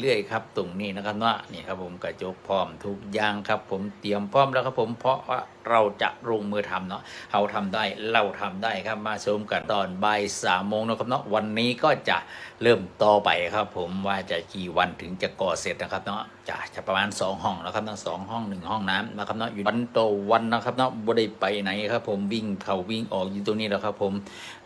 เรื่อยๆครับตรงนี้นะครับเนาะนี่ครับผมกระจกพร้อมทุกอย่างครับ ผมเตรียมพร้อมแล้วครับผมเพราะว่าเราจะลงมือทำเนาะเราทำได้เราทำได้ครับมาชมกันตอนบ่ายสามโมงนะครับเนาะวันนี้ก็จะเริ่มต่อไปครับ ผมว่าจะกี่วันถึงจะก่อเสร็จนะครับเนาะจะจะประมาณ 2 ห้องนะครับทั้งสองห้องหนึ่งห้องน้ำนะครับเนาะอยู่วันต่อวันนะครับเนาะบ่ได้ไปไหนครับ ผมวิ่งเขาวิ่งออกอยู่ตรงนี้แล้วครับ ผม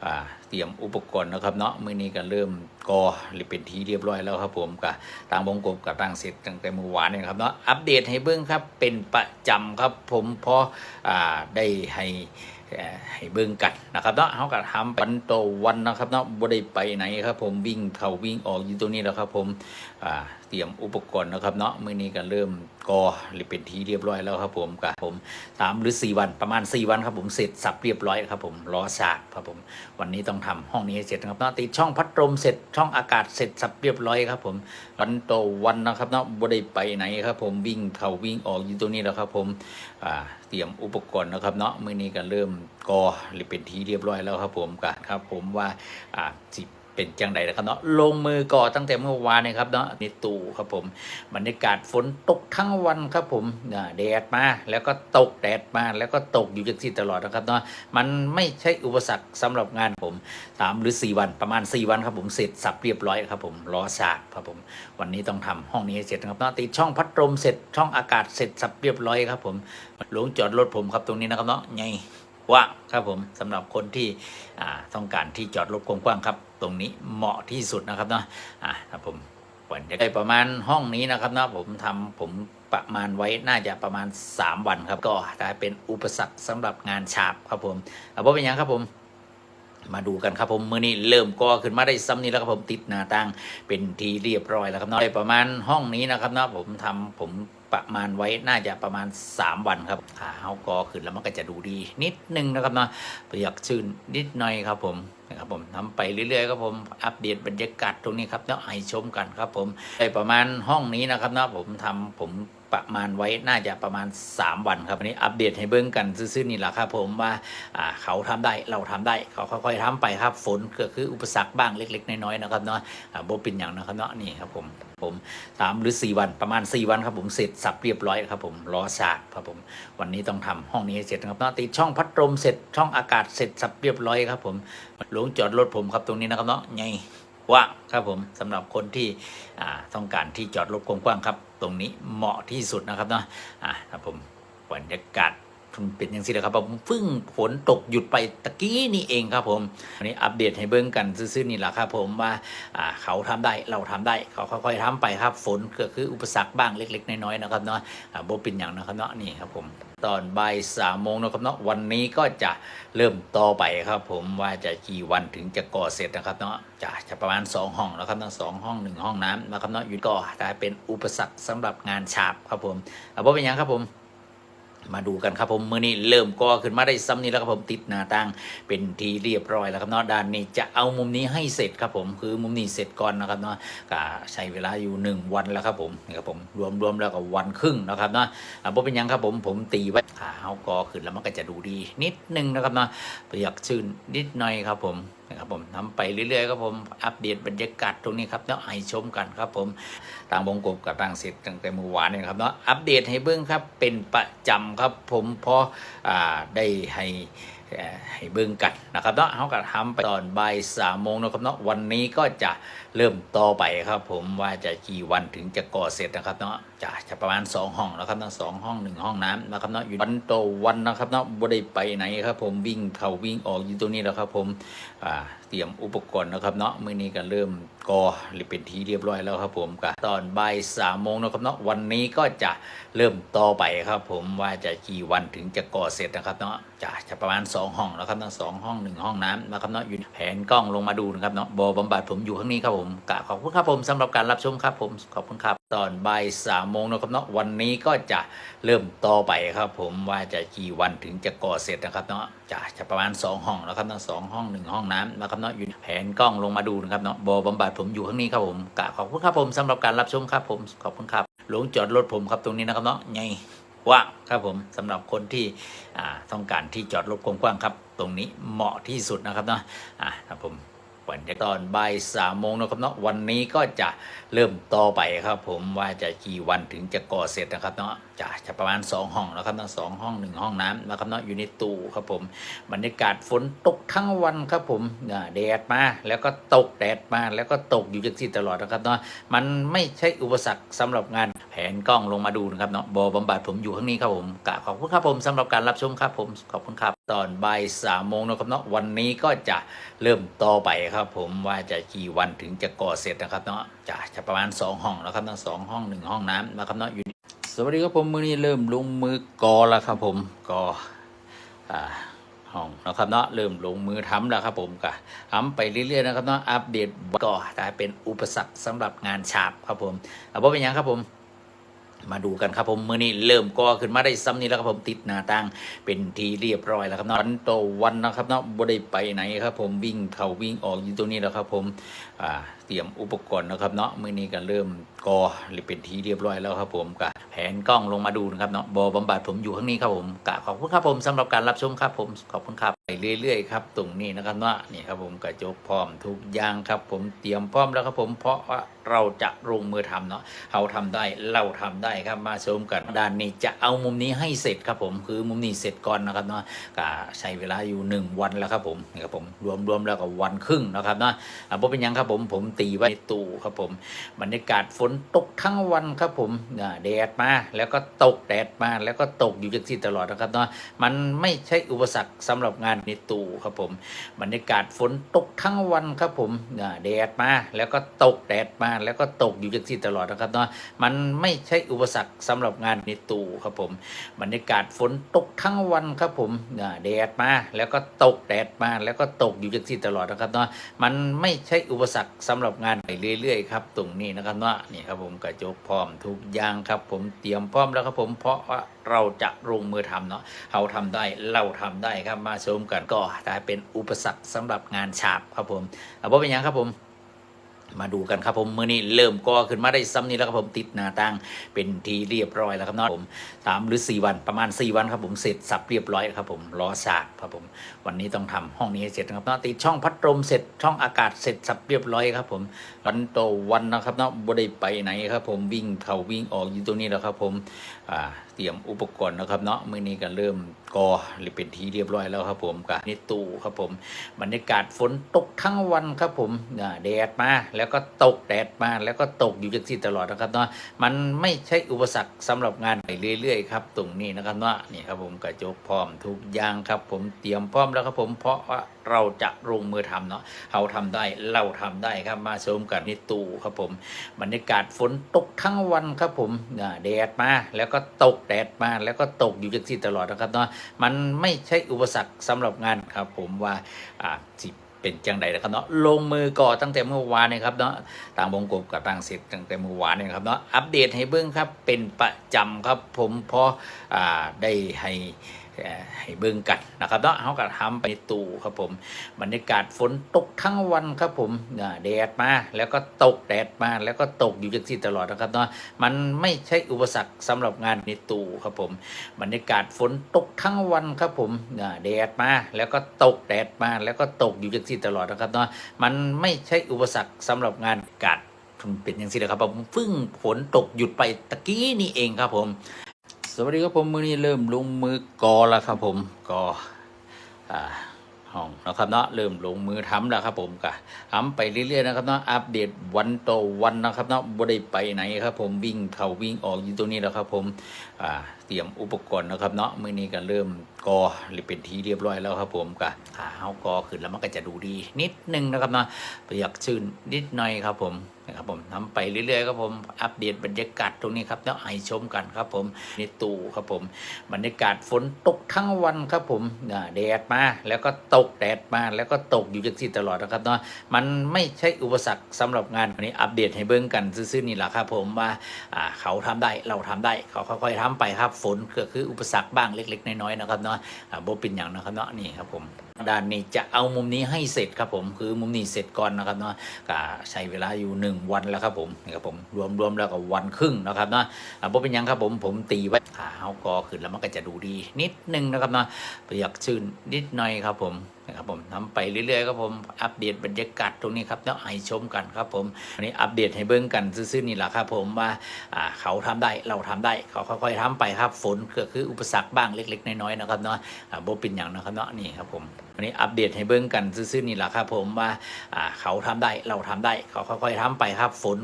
อ่า เตรียมอุปกรณ์นะครับเนาะมื่อนี้ก็เริ่มก่อหรือเป็นทีเรียบร้อยแล้วครับผมกับต่างวงกลบกับต่างเสร็จตั้งแต่เมื่อวานนี่ครับเนาะอัปเดตให้เบิ่งครับเป็นประจำครับผมเพราะอ่าได้ให้ให้เบิ่งกันนะครับเนาะเขาก็ทำวันต่อวันนะครับเนาะบ่ได้ไปไหนครับ ผมวิ่งเขาวิ่งออกอยู่ตรงนี้แล้วครับ ผมอ่า เตรียมอุปกรณ์นะครับเนาะมื้อนี้ก็เริ่มก่อหรือเป็นทีเรียบร้อยแล้วครับผมกับผมสามหรือสี่วันประมาณสี่วันครับผมเสร็จสับเรียบร้อยครับผมรอฉากครับผมวันนี้ต้องทำห้องนี้ให้เสร็จนะครับเนาะติดช่องพัดลมเสร็จช่องอากาศเสร็จสับเรียบร้อยครับผมวันต่อวันนะครับเนาะบ่ได้ไปไหนครับผมวิ่งเขาวิ่งออกอยู่ตรงนี้แล้วครับผมอ่าเตรียมอุปกรณ์นะครับเนาะมื้อนี้ก็เริ่มก่อหรือเป็นทีเรียบร้อยแล้วครับผมกับครับผมว่าอ่าสิ เป็นจังไดนะครับเนาะลงมือก่อตั้งแต่เมื่อวานนะครับเนาะในตู้ครับผมบรรยากาศฝนตกทั้งวันครับผมอ่าแดดมาแล้วก็ตกแดดมาแล้วก็ตกอยู่จังที่ตลอดนะครับเนาะมันไม่ใช่อุปสรรคสำหรับงานผมสามหรือสี่วันประมาณสี่วันครับผมเสร็จสับเรียบร้อยครับผมรอฉากครับผมวันนี้ต้องทำห้องนี้ให้เสร็จนะครับเนาะติดช่องพัดลมเสร็จช่องอากาศเสร็จสับเรียบร้อยครับผมลงจอดรถผมครับตรงนี้นะครับเนาะไง ว่างครับผมสำหรับคนที่ต้องการที่จอดรถกว้างๆครับ ตรงนี้เหมาะที่สุดนะครับเนาะอ่าครับผมวันจะได้ประมาณห้องนี้นะครับเนาะผมทำผมประมาณไว้น่าจะประมาณ 3 วันครับ ก็กลายเป็นอุปสรรคสำหรับงานฉาบครับผมเอาเป็นยังครับผมมาดูกันครับผมมือนี้เริ่มก่อขึ้นมาได้ซ้ำนี้แล้วครับผมติดหน้าต่างเป็นทีเรียบร้อยแล้วครับเนาะได้ประมาณห้องนี้นะครับเนาะผมทำผม ประมาณไว้น่าจะประมาณ 3 วันครับขาเขากอขึ้นแล้วมันก็จะดูดีนิดนึงนะครับเนาะประหยัดชื่นนิดหน่อยครับผมนะครับผมทำไปเรื่อยๆครับผมอัปเดตบรรยากาศตรงนี้ครับแล้วให้ชมกันครับผมในประมาณห้องนี้นะครับเนาะผมทำผม ประมาณไว้น่าจะประมาณ 3 วันครับวันนี้อัปเดตให้เบิ่งกันซื่อๆนี่แหละครับผมว่าเขาทำได้เราทำได้เขาค่อยๆทำไปครับฝนก็คืออุปสรรคบ้างเล็ก ๆ น้อยๆนะครับเนาะโบเป็นอย่างนะครับเนาะนี่ครับผมผมสามหรือสี่วันประมาณ 4 วันครับผมเสร็จสับเรียบร้อยครับผมรอฉากครับผมวันนี้ต้องทำห้องนี้เสร็จนะครับเนาะติดช่องพัดลมเสร็จช่องอากาศเสร็จสับเรียบร้อยครับผมหลวงจอดรถผมครับตรงนี้นะครับเนาะไง ว่างครับผมสำหรับคนที่ต้องการที่จอดรถกว้างๆครับ ตรงนี้เหมาะที่สุดนะครับเนาะครับผมบรรยากาศ เป็นอย่างนี้แหละครับผมฟึ่งฝนตกหยุดไปตะกี้นี่เองครับผมวันนี้อัปเดตให้เบิ่งกันซื่อๆนี่แหละครับผมว่าเขาทำได้เราทำได้เขาค่อยๆทำไปครับฝนก็คืออุปสรรคบ้างเล็ก ๆ น้อยๆนะครับเนาะอ่าโบเป็นอย่างนะครับเนาะนี่ครับผมตอนบ่ายสามโมงนะครับเนาะวันนี้ก็จะเริ่มต่อไปครับผมว่าจะกี่วันถึงจะก่อเสร็จนะครับเนาะจะจะประมาณ 2 ห้องแล้วครับทั้งสองห้องหนึ่งห้องน้ำนะครับเนาะอยู่ก็กลายเป็นอุปสรรคสำหรับงานฉาบครับผมเอาว่าเป็นหยังครับผม มาดูกันครับผมมือนี้เริ่มก่อขึ้นมาได้ซ้ำนี้แล้วครับผมติดหน้าต่างเป็นทีเรียบร้อยแล้วครับเนาะด้านนี้จะเอามุมนี้ให้เสร็จครับผมคือมุมนี้เสร็จก่อนนะครับเนาะก็ใช้เวลาอยู่หนึ่งวันแล้วครับผมนี่ครับผมรวมรวมแล้วก็วันครึ่งนะครับเนาะอ่าบ่เป็นยังครับผมผมตีไว้ขาเขาก่อขึ้นแล้วมันก็จะดูดีนิดนึงนะครับเนาะประหยัดชื่นนิดหน่อยครับผม นะครับผมทำไปเรื่อยๆครับผมอัปเดตบรรยากาศตรงนี้ครับเนาะให้ชมกันครับผมต่างวงกบกับต่างเสร็จตั้งแต่เมื่อวานนี่ยครับเนาะอัปเดตให้เบิ้งครับเป็นประจำครับผมเพราะอ่าได้ให้ ให้เบิ้งกันนะครับเนาะเขาก็ทำไปตอนบ่ายสามโมงนะครับเนาะวันนี้ก็จะเริ่มต่อไปครับ ผมว่าจะกี่วันถึงจะก่อเสร็จนะครับเนาะจะจะประมาณ 2 ห้องแล้วครับทั้งสองห้องหนึ่งห้องน้ำนะครับเนาะอยู่วันต่อวันนะครับเนาะบ่ได้ไปไหนครับ ผมวิ่งเข้าวิ่งออกอยู่ตรงนี้แล้วครับ ผมอ่าเตรียมอุปกรณ์นะครับเนาะมื้อนี้ก็เริ่มก่อหรือเป็นที่เรียบร้อยแล้วครับ ผมกับตอนบ่ายสามโมงนะครับเนาะวันนี้ก็จะเริ่มต่อไปครับ ผมว่าจะกี่วันถึงจะก่อเสร็จนะครับเนาะจะจะประมาณ2ห้องแล้วครับทั้งสองห้องหนึ่งห้องน้ำนะครับเนาะอยู่แผนกล้องลงมาดูนะครับเนาะบอบำบัดผมอยู่ข้างนี้ครับผมกะขอบคุณครับผมสำหรับการรับชมครับผมขอบคุณครับตอนบ่ายสามโมงนะครับเนาะวันนี้ก็จะเริ่มต่อไปครับ ผมว่าจะกี่วันถึงจะก่อเสร็จนะครับเนาะจะจะประมาณ 2 ห้องแล้วครับทั้งสองห้องหนึ่งห้องน้ำนะครับเนาะอยู่แผนกล้องลงมาดูนะครับเนาะบอบำบัดผมอยู่ข้างนี้ครับผมกะขอบคุณครับผมสำหรับการรับชมครับผมขอบคุณครับลงจอดรถผมครับตรงนี้นะครับเนาะไง ว่างครับผมสำหรับคนที่ต้องการที่จอดรถกว้างๆครับ ตรงนี้เหมาะที่สุดนะครับเนาะอ่าครับผมวันตอนบ่ายสามโมงนะครับเนาะวันนี้ก็จะเริ่มต่อไปครับ ผมว่าจะกี่วันถึงจะก่อเสร็จนะครับเนาะจะจะประมาณ 2 ห้องนะครับเนาะสองห้องหนึ่งห้องน้ำนะครับเนาะอยู่ในตู้ครับผมบรรยากาศฝนตกทั้งวันครับผมแดดมาแล้วก็ตกแดดมาแล้วก็ตกอยู่จังที่ตลอดนะครับเนาะมันไม่ใช่อุปสรรคสำหรับงาน แผนกล้องลงมาดูนะครับเนาะบอบำบัดผมอยู่ข้างนี้ครับผมกะขอบคุณครับผมสำหรับการรับชมครับผมขอบคุณครับ ตอนบ่ายสามโมงนะครับเนาะวันนี้ก็จะเริ่มต่อไปครับ ผมว่าจะกี่วันถึงจะก่อเสร็จนะครับเนาะจะจะประมาณ 2 ห้องนะครับเนาะสองห้องหนึ่งห้องน้ำนะครับเนาะอยู่สวัสดีครับผมมือนี้เริ่มลงมือกอแล้วครับผมกออ่าห้องนะครับเนาะเริ่มลงมือทำแล้วครับผมก็ทำไปเรื่อยๆนะครับเนาะอัปเดตก็กลายเป็นอุปสรรคสำหรับงานฉาบครับผมเอาว่าเป็นยังครับผม มาดูกันครับผมมือนี้เริ่มก่อขึ้นมาได้ซ้ำนี้แล้วครับผมติดหน้าต่างเป็นทีเรียบร้อยแล้วครับเนาะวันต่อวันนะครับเนาะบ่ได้ไปไหนครับ ผมวิ่งเขาวิ่งออกอยู่ตรงนี้แล้วครับ ผมอ่าเตรียมอุปกรณ์นะครับเนาะมือนี้ก็เริ่มก่อหรือเป็นทีเรียบร้อยแล้วครับ ผมก็แผนกล้องลงมาดูนะครับเนาะบอบำบัดผมอยู่ข้างนี้ครับผมกะขอบคุณครับผมสำหรับการรับชมครับผมขอบคุณครับไปเรื่อยๆครับตรงนี้นะครับเนาะนี่ครับผมกระจกพร้อมทุกอย่างครับ ผมเตรียมพร้อมแล้วครับผมเพราะว่าเราจะลงมือทำเนาะเราทำได้เราทำได้ครับมาชมกันด้านนี้จะเอามุมนี้ให้เสร็จครับผมคือมุมนี้เสร็จก่อนนะครับเนาะก็ใช้เวลาอยู่ 1 วันแล้วครับผมครับผมรวมรวมแล้วก็วันครึ่งนะครับเนาะอ่าบ่เป็นยังครับผมผมตีไว้ตู้ครับผมบรรยากาศฝนตกทั้งวันครับผมแดดมาแล้วก็ตกแดดมาแล้วก็ตกอยู่จังที่ตลอดนะครับเนาะมันไม่ใช่อุปสรรคสำหรับงานในตู้ครับผมบรรยากาศฝนตกทั้งวันครับผมแดดมาแล้วก็ตกแดดมาแล้วก็ตกอยู่จังที่ตลอดนะครับเนาะมันไม่ใช่อุปสรรคสำหรับงานในตู้ครับผมบรรยากาศฝนตกทั้งวันครับผมแดดมาแล้วก็ตกแดดมาแล้วก็ตกอยู่จังที่ตลอดนะครับเนาะมันไม่ใช่อุปสรรคสำหรับงานไปเรื่อย ๆ ครับ ตรงนี้นะครับเนาะนี่ครับผมกระจกพร้อมทุกอย่างครับ ผมเตรียมพร้อมแล้วครับผมเพราะว่าเราจะลงมือทำเนาะเราทำได้เราทำได้ครับมาชมกันก็กลาเป็นอุปสรรคสำหรับงานฉาบครับผมเอาเป็นยังครับผม มาดูกันครับผมมือนี้เริ่มก่อขึ้นมาได้ซ้ำนี้แล้วครับผมติดหน้าต่างเป็นทีเรียบร้อยแล้วครับเนาะผมสามหรือสี่วันประมาณสี่วันครับผมเสร็จสับเรียบร้อยครับผมรอฉากครับผมวันนี้ต้องทำห้องนี้เสร็จนะครับเนาะติดช่องพัดลมเสร็จช่องอากาศเสร็จสับเรียบร้อยครับผมวันต่อวันนะครับเนาะบ่ได้ไปไหนครับผมวิ่งเขาวิ่งออกอยู่ตรงนี้แล้วครับผมอ่าเตรียมอุปกรณ์นะครับเนาะมือนี้ก็เริ่มก่อหรือเป็นทีเรียบร้อยแล้วครับผมกับในตู้ครับผม บรรยากาศฝนตกทั้งวันครับผมแดดมาแล้วก็ตกแดดมาแล้วก็ตกอยู่จังที่ตลอดนะครับเนาะมันไม่ใช่อุปสรรคสำหรับงานไปเรื่อย ๆ ครับ ตรงนี้นะครับเนาะนี่ครับผมกระจกพร้อมทุกอย่างครับ ผมเตรียมพร้อมแล้วครับผมเพราะว่าเราจะลงมือทำเนาะเราทำได้เราทำได้ครับมาชมกันในตู้ครับผมบรรยากาศฝนตกทั้งวันครับผมแดดมาแล้วก็ตกแดดมาแล้วก็ตกอยู่จังที่ตลอดนะครับเนาะมันไม่ใช่อุปสรรคสำหรับงานครับผมว่าอ่าสิเป็นจังใดนะครับเนาะลงมือก่อตั้งแต่เมื่อวานนะครับเนาะต่างวงกบกับต่างเสร็จตั้งแต่เมื่อวานนี่ครับเนาะอัปเดตให้เบิ้งครับเป็นประจำครับผมพออ่าได้ให้ ให้เบิ่งกันนะครับเนาะเขาก็ทำไปในตู้ครับผม บรรยากาศฝนตกทั้งวันครับผมแดดมาแล้วก็ตกแดดมาแล้วก็ตกอยู่จังที่ตลอดนะครับเนาะมันไม่ใช่อุปสรรคสำหรับงานในตู้ครับผม บรรยากาศฝนตกทั้งวันครับผมแดดมาแล้วก็ตกแดดมาแล้วก็ตกอยู่จังที่ตลอดนะครับเนาะมันไม่ใช่อุปสรรคสำหรับงานกาศเป็นอย่างที่เลยครับผมฟึ่งฝนตกหยุดไปตะกี้นี่เองครับผม สวัสดีครับผมมือนี้เริ่มลงมือกอแล้วครับผมกออ่าห้องนะครับเนาะเริ่มลงมือทำแล้วครับผมก็ทำไปเรื่อยๆนะครับเนาะอัปเดตวันต่อวันนะครับเนาะบ่ได้ไปไหนครับ ผมวิ่งเข้าวิ่งออกอยู่ตรงนี้แล้วครับ ผมอ่าเตรียมอุปกรณ์นะครับเนาะมือนี้ก็เริ่มกอหรือเป็นทีเรียบร้อยแล้วครับ ผมก็ขาเฮากอขึ้นแล้วมันก็จะดูดี นิดนึงนะครับเนาะประหยัดชื่นนิดหน่อยครับ ผม นะครับผมทำไปเรื่อยๆครับผมอัปเดตบรรยากาศตรงนี้ครับแล้วให้ชมกันครับผมในตู้ครับผม บรรยากาศฝนตกทั้งวันครับผมแดดมาแล้วก็ตกแดดมาแล้วก็ตกอยู่จังที่ตลอดนะครับเนาะมันไม่ใช่อุปสรรคสำหรับงานวันนี้อัปเดตให้เบิ่งกันซื่อๆนี่แหละครับผมว่าเขาทำได้เราทำได้เขาค่อยๆทำไปครับฝนก็คืออุปสรรคบ้างเล็ก ๆ น้อยๆนะครับเนาะอ่าบ่เป็นอย่างนะครับเนาะนี่ครับผม ด่านนี้จะเอามุมนี้ให้เสร็จครับผมคือมุมนี้เสร็จก่อนนะครับเนาะก็ใช้เวลาอยู่หนึ่งวันแล้วครับผมนี่ครับผมรวมรวมแล้วก็วันครึ่งนะครับเนาะอ่าบ่เป็นยังครับผมผมตีไว้ขาเขากอขึ้นแล้วมันก็จะดูดีนิดนึงนะครับเนาะประหยัดชื่นนิดหน่อยครับผม นะครับผมทำไปเรื่อยๆครับผมอัปเดตบรรยากาศตรงนี้ครับเนาะให้ชมกันครับผมอันนี้อัปเดตให้เบิ่งกันซื่อๆนี่แหละครับผมว่าเขาทำได้เราทำได้เขาค่อยๆทำไปครับฝนก็คืออุปสรรคบ้างเล็ก ๆ น้อยๆนะครับเนาะอ่าบ่เป็นอย่างนะครับเนาะนี่ครับผมอันนี้อัปเดตให้เบิ่งกันซื่อๆนี่แหละครับผมว่าอ่าเขาทำได้เราทำได้เขาค่อยๆทำไปครับฝน